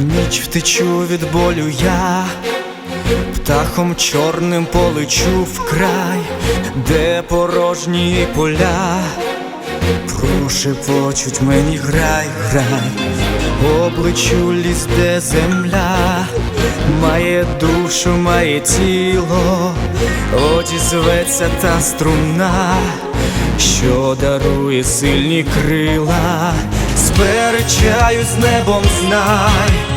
ніч втечу від болю я, птахом чорним полечу в край, де порожні поля, прошепочуть мені грай, грай, обличу ліс, де земля, має душу, має тіло, одізветься та струна, що дарує сильні крила, сперечаюсь з небом, знай.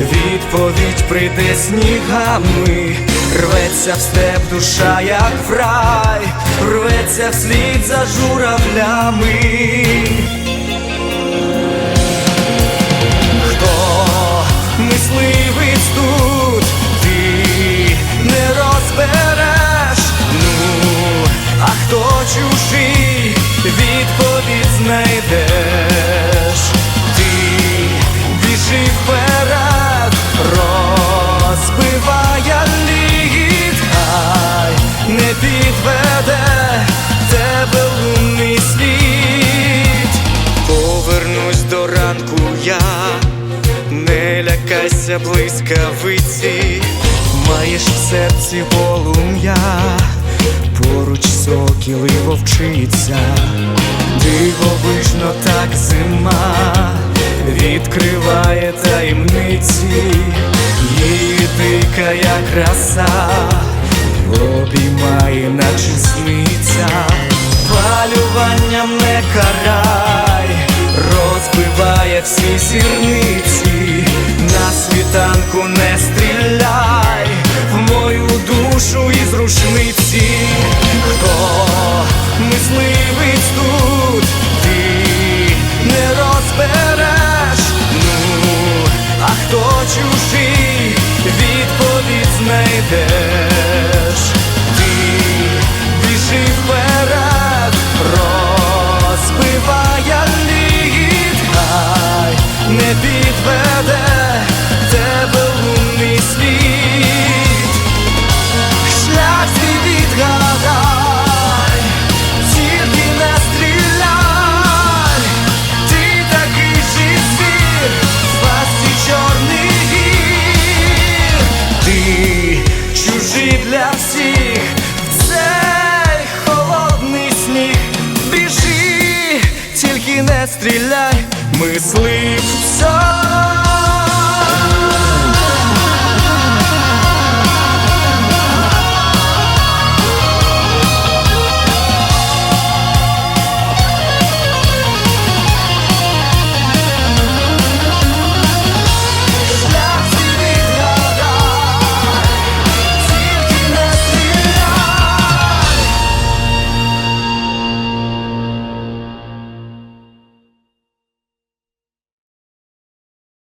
Відповідь прийде снігами, рветься в степ душа, як в рай, рветься вслід за журавлями. Хто мисливець тут, ти не розбереш, ну, а хто чужий, відповідь знайдеш. Не лякайся блискавиці, маєш в серці полум'я, поруч сокіл і вовчиця, дивовижно так зима, відкриває таємниці, її дикая краса, обіймає, наче сниця, палюванням не карай, розбиває всі зірниці, хто чужий, відповідь знайдеш, стріляй, мислив